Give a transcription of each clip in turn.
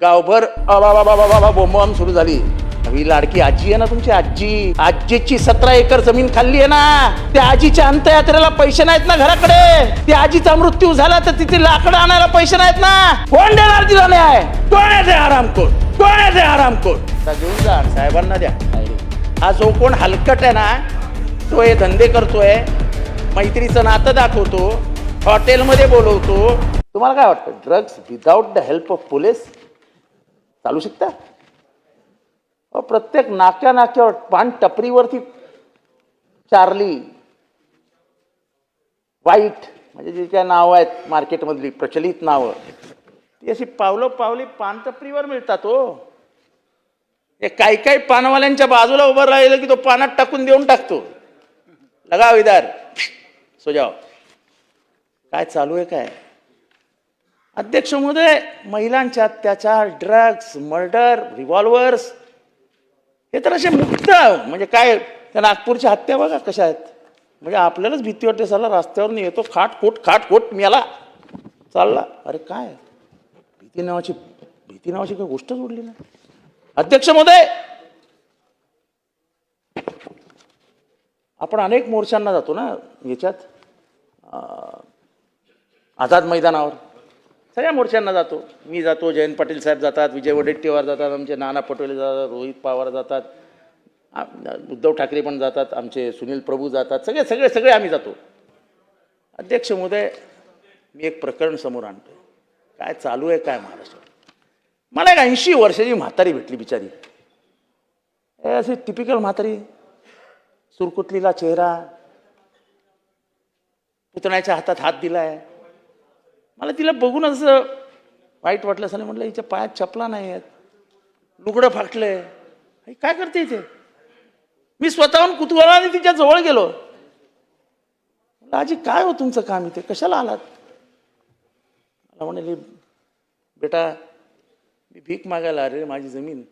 गावभर बोंबाम सुरू झाली. ही लाडकी आजी आहे ना तुमची आजी? आजीची सतरा एकर जमीन खाल्ली आहे ना. त्या आजीच्या अंत्ययात्रेला पैसे नाहीत ना घराकडे. त्या आजीचा मृत्यू झाला तर तिथे लाकडं आणायला पैसे नाहीत ना. कोण देणार तिला न्याय? कोण? आहे ते आरामखोर कोण? आहे ते आरामखोर घेऊन जा साहेबांना द्या. हा जो कोण हलकट आहे ना तो हे धंदे करतोय. मैत्रीचं नातं दाखवतो. हॉटेलमध्ये बोलवतो. तुम्हाला काय वाटतं drugs without the help of police चालू शकता? अहो, प्रत्येक नाक्या नाक्यावर पान टपरीवरती चार्ली. वाईट म्हणजे जी काय नावं आहेत मार्केटमधली प्रचलित नावं. ती अशी पावलं पावली पानटपरीवर मिळतात हो. हे काही काही पानवाल्यांच्या बाजूला उभं राहिलं की तो पानात टाकून देऊन टाकतो. लगा विदार. सोजाव. काय चालू आहे काय? अध्यक्ष महोदय महिलांच्या अत्याचार ड्रग्स मर्डर रिव्हॉल्वर्स हे तर असे मुक्त म्हणजे काय त्या नागपूरच्या हत्या बघा कशा आहेत. म्हणजे आपल्यालाच भीती वाटते साला रस्त्यावरून येतो खाट खोट खाट खोट मेला. चालला. अरे काय? भीती नावाची भीती नावाची काही गोष्टच उडली नाही. अध्यक्ष महोदय आपण अनेक मोर्चांना जातो ना याच्यात आझाद मैदानावर. सगळ्या मोर्चांना जातो. मी जातो जयंत पाटील साहेब जातात विजय वडेट्टीवार जातात आमचे नाना पटोले जातात रोहित पवार जातात उद्धव ठाकरे पण जातात आमचे सुनील प्रभू जातात सगळे सगळे सगळे आम्ही जातो. अध्यक्ष महोदय मी एक प्रकरण समोर आणतो काय चालू आहे काय महाराष्ट्रात मला एक ऐंशी वर्षाची म्हातारी भेटली बिचारी. हे अशी टिपिकल म्हातारी. सुरकुतलीला चेहरा. पुतण्याच्या हातात हात दिला आहे मला तिला बघून असं वाईट वाटलं असं म्हटलं हिच्या पायात चपला नाही आहेत लुगडं फाटलंय. आहे काय करते इथे? मी स्वतःहून कुतूहलाने तिच्या जवळ गेलो. म्हटलं आजी काय हो तुमचं काम इथे? कशाला आलात? मला म्हणाली बेटा मी भीक मागायला अरे माझी जमीन.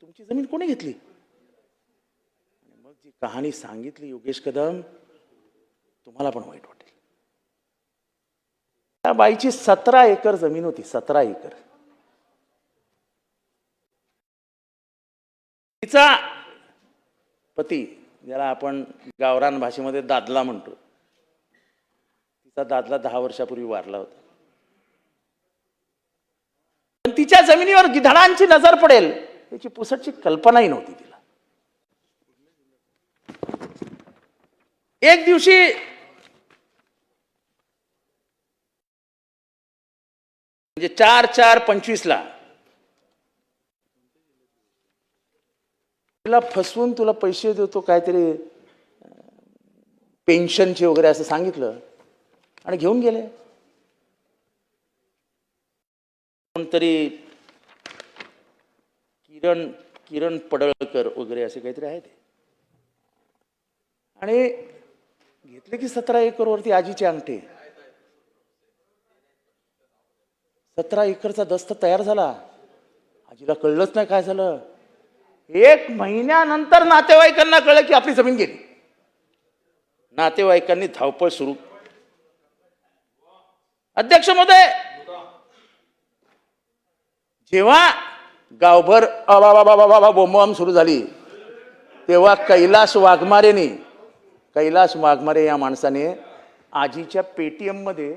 तुमची जमीन कोणी घेतली? मग जी कहाणी सांगितली योगेश कदम तुम्हाला पण वाईट वाटेल. त्या बाईची सतरा एकर जमीन होती सतरा एकर. तिचा पती ज्याला आपण गावरान भाषेमध्ये दादला म्हणतो तिचा दादला दहा वर्षापूर्वी वारला होता. पण तिच्या जमिनीवर गिधाडांची नजर पडेल याची पुसटची कल्पनाही नव्हती तिला. एक दिवशी म्हणजे चार चार पंचवीसला. तुला फसवून तुला पैसे देतो काहीतरी पेन्शनचे वगैरे असं सांगितलं आणि घेऊन गेले. कोणतरी किरण किरण पडळकर वगैरे असे काहीतरी आहे ते. आणि घेतले की सतरा एकरवरती आजीचे अंगठे. सतरा एकरचा दस्त तयार झाला. आजीला कळलंच नाही काय झालं. एक महिन्यानंतर नातेवाईकांना कळलं की आपली जमीन गेली. नातेवाईकांनी धावपळ सुरू. अध्यक्ष महोदय जेव्हा गावभर अबाबाबाबाबा बोंबाम सुरू झाली तेव्हा कैलास वाघमारेने कैलास वाघमारे या माणसाने आजीच्या पेटीएममध्ये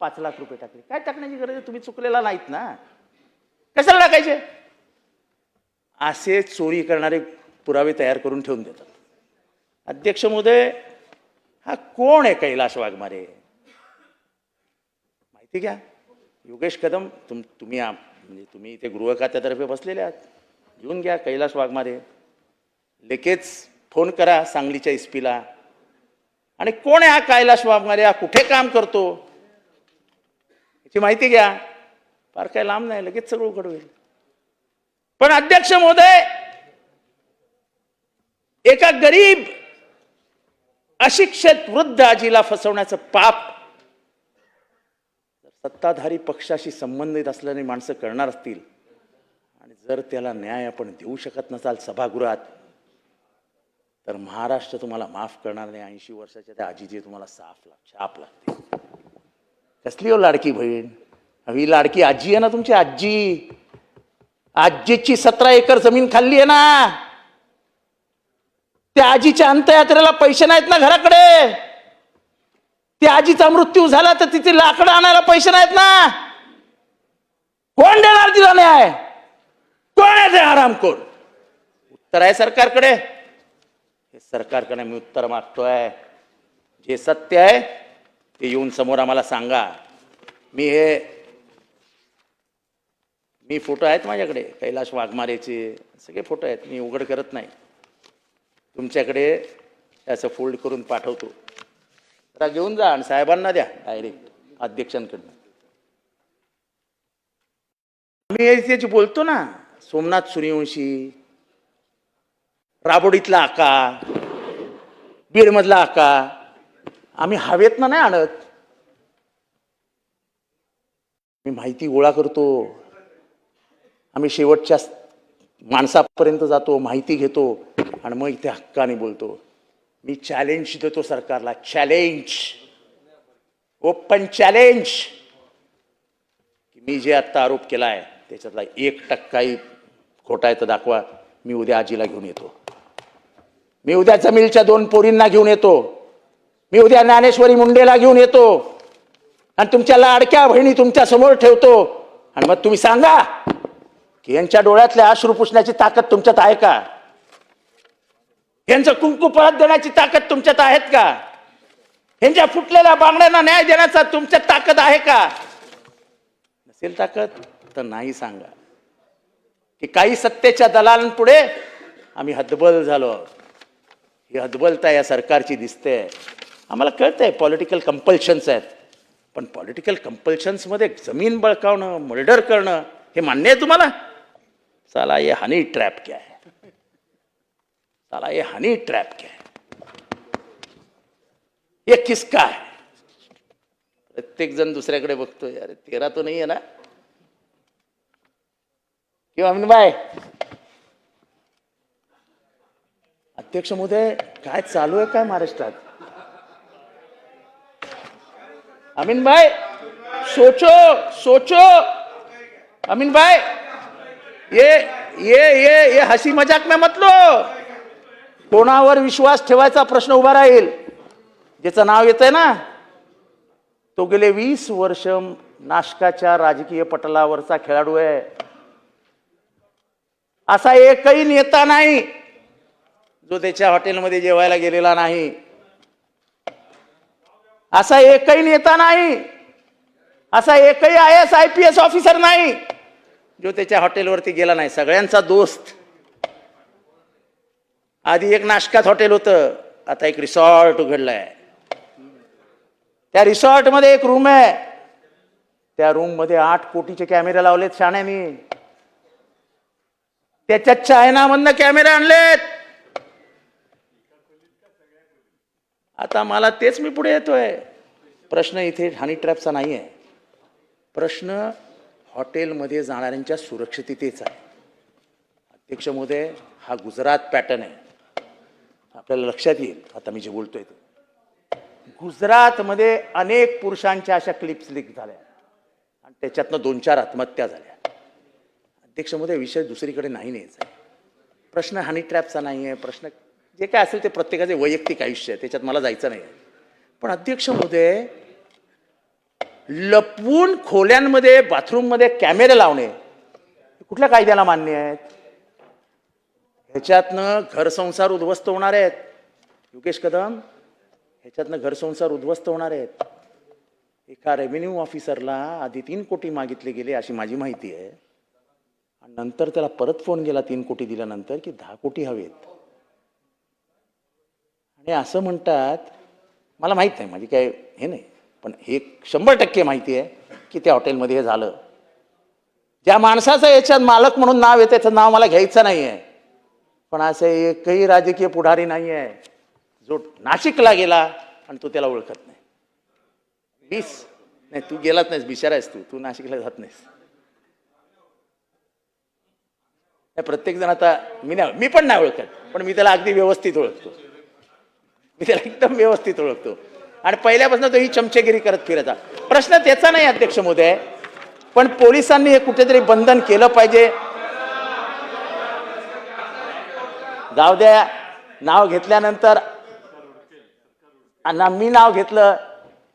पाच लाख रुपये टाकले. काय टाकण्याची गरज आहे? तुम्ही चुकलेला नाहीत ना. कशाला टाकायचे? असे चोरी करणारे पुरावे तयार करून ठेवून देतात. अध्यक्ष महोदय हा कोण आहे कैलाश वाघमारे? माहिती घ्या. योगेश कदम तुम तुम्ही म्हणजे तुम्ही इथे गृह खात्यातर्फे बसलेले आहात. घेऊन घ्या कैलाश वाघमारे. लगेच फोन करा सांगलीच्या इस्पीला आणि कोण आहे हा कैलाश वाघमारे? हा कुठे काम करतो? याची माहिती घ्या. फार काय लांब नाही लगेच सगळं उघड होईल. पण अध्यक्ष महोदय एका गरीब अशिक्षित वृद्ध आजीला फसवण्याचं पाप सत्ताधारी पक्षाशी संबंधित असल्याने माणसं करणार असतील आणि जर त्याला न्याय आपण देऊ शकत नसाल सभागृहात तर महाराष्ट्र तुम्हाला माफ करणार नाही. ऐंशी वर्षाच्या त्या आजीची तुम्हाला साफ लाग छाप लागते. कसली हो लाडकी बहीण. ही लाडकी आजी आहे ना तुमची आजी. आजीची सतरा एकर जमीन खाल्ली आहे ना. त्या आजीच्या अंत्ययात्रेला पैसे नाहीत ना घराकडे. त्या आजीचा मृत्यू झाला तर तिथे लाकडं आणायला पैसे नाहीत ना. कोण देणार तिला न्याय? कोण आहे ते आरामखोर उत्तर आहे सरकारकडे. हे सरकारकडे मी उत्तर मागतोय. जे सत्य आहे ते येऊन समोर आम्हाला सांगा. मी हे मी फोटो आहेत माझ्याकडे कैलाश वाघमारेचे सगळे फोटो आहेत मी उघड करत नाही. तुमच्याकडे असं फोल्ड करून पाठवतो. जरा घेऊन जा आणि साहेबांना द्या डायरेक्ट अध्यक्षांकडनं. मी त्याची बोलतो ना सोमनाथ सूर्यवंशी राबोडीतला आका बीडमधला आका आम्ही हवेतनं नाही आणत. मी माहिती गोळा करतो. आम्ही शेवटच्या माणसापर्यंत जातो माहिती घेतो आणि मग इथे हक्काने बोलतो. मी चॅलेंज देतो सरकारला. चॅलेंज ओपन चॅलेंज मी जे आत्ता आरोप केला आहे त्याच्यातला एक टक्काही खोटा आहे तर दाखवा. मी उद्या आजीला घेऊन येतो. मी उद्या जमीलच्या दोन पोरींना घेऊन येतो. मी उद्या ज्ञानेश्वरी मुंडेला घेऊन येतो. आणि तुमच्या लाडक्या बहिणी तुमच्यासमोर ठेवतो. आणि मग तुम्ही सांगा की यांच्या डोळ्यातल्या अश्रू पुसण्याची ताकद तुमच्यात आहे का? यांचं कुंकू परत देण्याची ताकद तुमच्यात आहेत का? यांच्या फुटलेल्या बांगड्यांना न्याय देण्याचा तुमच्यात ताकद आहे का? नसेल ताकद तर नाही सांगा. की काही सत्तेच्या दलालांपुढे आम्ही हतबल झालो. ही हतबलता या सरकारची दिसते आम्हाला कळतंय पॉलिटिकल कंपल्शन्स आहेत. पण पॉलिटिकल कंपल्शन्समध्ये जमीन बळकावणं मर्डर करणं हे मान्य आहे तुम्हाला? चला ये हनी ट्रॅप क्या है? साला ये हनी ट्रॅप क्या है? ये किसका है? प्रत्येक जण दुसऱ्याकडे बघतोय अरे तेरा तो नाही आहे ना? किंवा अमिन बाय अध्यक्ष महोदय काय चालू आहे काय महाराष्ट्रात? अमीन भाई सोचो सोचो। अमीन भाई ये ये ये ये हसी मजाक में मत लो। कोणावर विश्वास ठेवायचा प्रश्न उभा राहील ज्याचं नाव येतंय ना? तो गेले वीस वर्ष नाशकाच्या राजकीय पटलावरचा खेळाडू आहे. असा एकही नेता नाही जो त्याच्या हॉटेलमध्ये जेवायला गेलेला नाही. असा एकही नेता नाही. असा एकही I S I P S officer नाही. जो त्याच्या हॉटेलवरती गेला नाही. सगळ्यांचा दोस्त. आधी एक नाशकात हॉटेल होतं. आता एक रिसॉर्ट उघडलाय. त्या रिसॉर्टमध्ये एक रूम आहे. त्या रूममध्ये आठ कोटीचे कॅमेरे लावलेत शाण्यानी. त्याच्या चायनामधनं कॅमेरे आणलेत. आता मला तेच मी पुढे येतोय. प्रश्न इथे हानी ट्रॅपचा नाही आहे प्रश्न हॉटेलमध्ये जाणाऱ्यांच्या सुरक्षिततेचा आहे. अध्यक्ष महोदय हा गुजरात पॅटर्न आहे. आपल्याला लक्षात येईल. आता मी जे बोलतोय ते. गुजरातमध्ये अनेक पुरुषांच्या अशा क्लिप्स लीक झाल्या. आणि त्याच्यातनं दोन चार आत्महत्या झाल्या. अध्यक्ष महोदय विषय दुसरीकडे नाही न्यायचा प्रश्न हानी ट्रॅपचा नाही आहे प्रश्न जे काय असेल ते प्रत्येकाचे वैयक्तिक आयुष्य आहे त्याच्यात मला जायचं नाही पण अध्यक्ष महोदय लपवून खोल्यांमध्ये बाथरूममध्ये कॅमेरे लावणे हे कुठल्या कायद्याला मान्य आहेत? ह्याच्यातनं घरसंसार उद्ध्वस्त होणार आहेत. योगेश कदम ह्याच्यातनं घरसंसार उद्ध्वस्त होणार आहेत. एका रेव्हेन्यू ऑफिसरला आधी तीन कोटी मागितले गेले अशी माझी माहिती आहे. आणि नंतर त्याला परत फोन गेला तीन कोटी दिल्यानंतर की दहा कोटी हवेत. हे असं म्हणतात मला माहीत नाही म्हणजे काय हे नाही पण हे शंभर टक्के माहिती आहे की त्या हॉटेलमध्ये हे झालं. ज्या माणसाचं याच्यात मालक म्हणून नाव येतं त्याचं नाव मला घ्यायचं नाही आहे पण असं एकही राजकीय पुढारी नाही आहे जो नाशिकला गेला आणि तू त्याला ओळखत नाही. बीस नाही तू गेलाच नाहीस बिचारा आहेस तू तू नाशिकला जात नाहीस. प्रत्येक जण आता मी नाही मी पण नाही ओळखत पण मी त्याला अगदी व्यवस्थित ओळखतो. मी त्याला एकदम व्यवस्थित ओळखतो. आणि पहिल्यापासून तो ही चमचेगिरी करत फिरायचा प्रश्न त्याचा नाही अध्यक्ष मोदय पण पोलिसांनी हे कुठेतरी बंधन केलं पाहिजे. जाऊ द्या नाव घेतल्यानंतर ना मी नाव घेतलं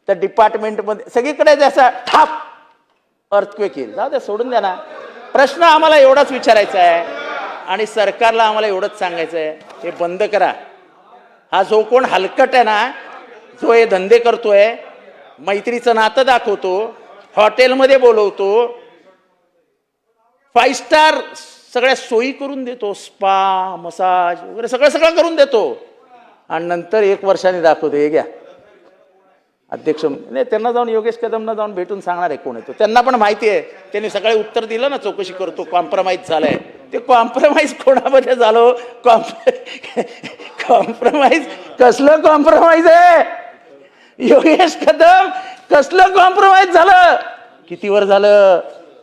तर डिपार्टमेंटमध्ये सगळीकडे जसं ठाप अर्थक्वेक येईल. जाऊ द्या सोडून द्या ना. प्रश्न आम्हाला एवढाच विचारायचा आहे आणि सरकारला आम्हाला एवढंच सांगायचं आहे. हे बंद करा. हा जो कोण हलकट आहे ना जो हे धंदे करतोय मैत्रीचं नातं दाखवतो हॉटेलमध्ये बोलवतो फाईव्ह स्टार सगळ्या सोयी करून देतो स्पा मसाज वगैरे सगळं सगळं करून देतो. आणि नंतर एक वर्षाने दाखवतो हे घ्या. अध्यक्ष नाही त्यांना जाऊन योगेश कदमना जाऊन भेटून सांगणार आहे कोण येतो त्यांना पण माहिती आहे. त्यांनी सकाळी उत्तर दिलं ना चौकशी करतो कॉम्प्रोमाइज झालाय. ते कॉम्प्रोमाइज कोणामध्ये झालो? कॉम्प्रोमाइज कसलं कॉम्प्रोमाइज आहे? योगेश कदम कसलं कॉम्प्रोमाइज झालं? किती वर झालं?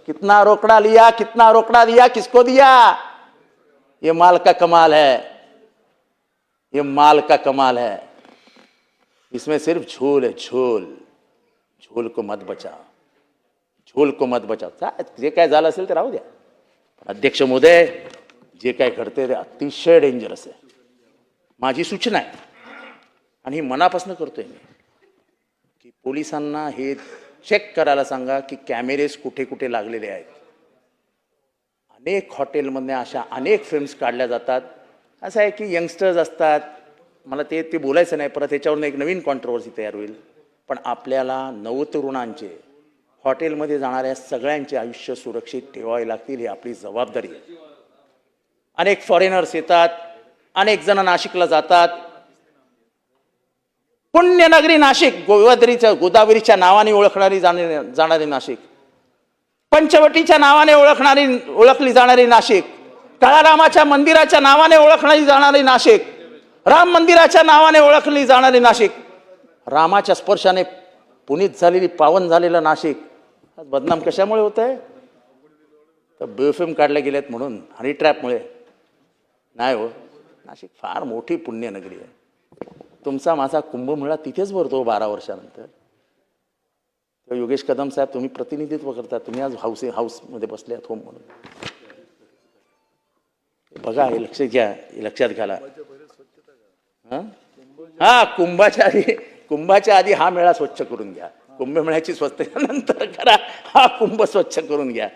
कितना रोकड़ा लिया कितना रोकड़ा दिया किसको दिया? ये माल का कमाल है। ये माल का कमाल है। इसमें सिर्फ झोल है झोल। झोल को मत बचाओ। झोल को मत बचाओ। काय जे काय झालं असेल ते राहू द्या। अध्यक्ष मोदय जे काय घडते ते अतिशय डेंजरस आहे. माझी सूचना आहे. आणि ही मनापासून करतोय मी. की पोलिसांना हे चेक करायला सांगा की कॅमेरेज कुठे कुठे लागलेले आहेत. अनेक हॉटेलमधल्या अशा अनेक फिल्म्स काढल्या जातात. असं आहे की यंगस्टर्स असतात. मला ते ते बोलायचं नाही परत ह्याच्यावरून एक नवीन कॉन्ट्रोवर्सी तयार होईल. पण आपल्याला नवतरुणांचे हॉटेलमध्ये जाणाऱ्या सगळ्यांचे आयुष्य सुरक्षित ठेवावे लागतील ही आपली जबाबदारी आहे. अनेक फॉरेनर्स येतात. अनेक जण नाशिकला जातात. पुण्यनगरी नाशिक गोदावरीच्या गोदावरीच्या नावाने ओळखणारी जाणारी जाणारी नाशिक. पंचवटीच्या नावाने ओळखणारी ओळखली जाणारी नाशिक. काळारामाच्या मंदिराच्या नावाने ओळखणारी जाणारी नाशिक. राम मंदिराच्या नावाने ओळखली जाणारी नाशिक. रामाच्या स्पर्शाने पुनीत झालेली पावन झालेलं नाशिक. बदनाम कशामुळे होत आहे तर बेफिल्म काढल्या गेल्यात म्हणून हनी ट्रॅपमुळे नाही हो. नाशिक फार मोठी पुण्यनगरी आहे. तुमचा माझा कुंभमेळा तिथेच भरतो बारा वर्षानंतर. तेव्हा योगेश कदम साहेब तुम्ही प्रतिनिधित्व करता तुम्ही आज हाऊस हाऊसमध्ये बसले आहात होम म्हणून. बघा हे लक्ष घ्या हे लक्षात घाला. हं? हा कुंभाच्या आधी कुंभाच्या आधी हा मेळा स्वच्छ करून घ्या. कुंभमेळ्याची स्वच्छता नंतर करा. हा कुंभ स्वच्छ करून घ्या.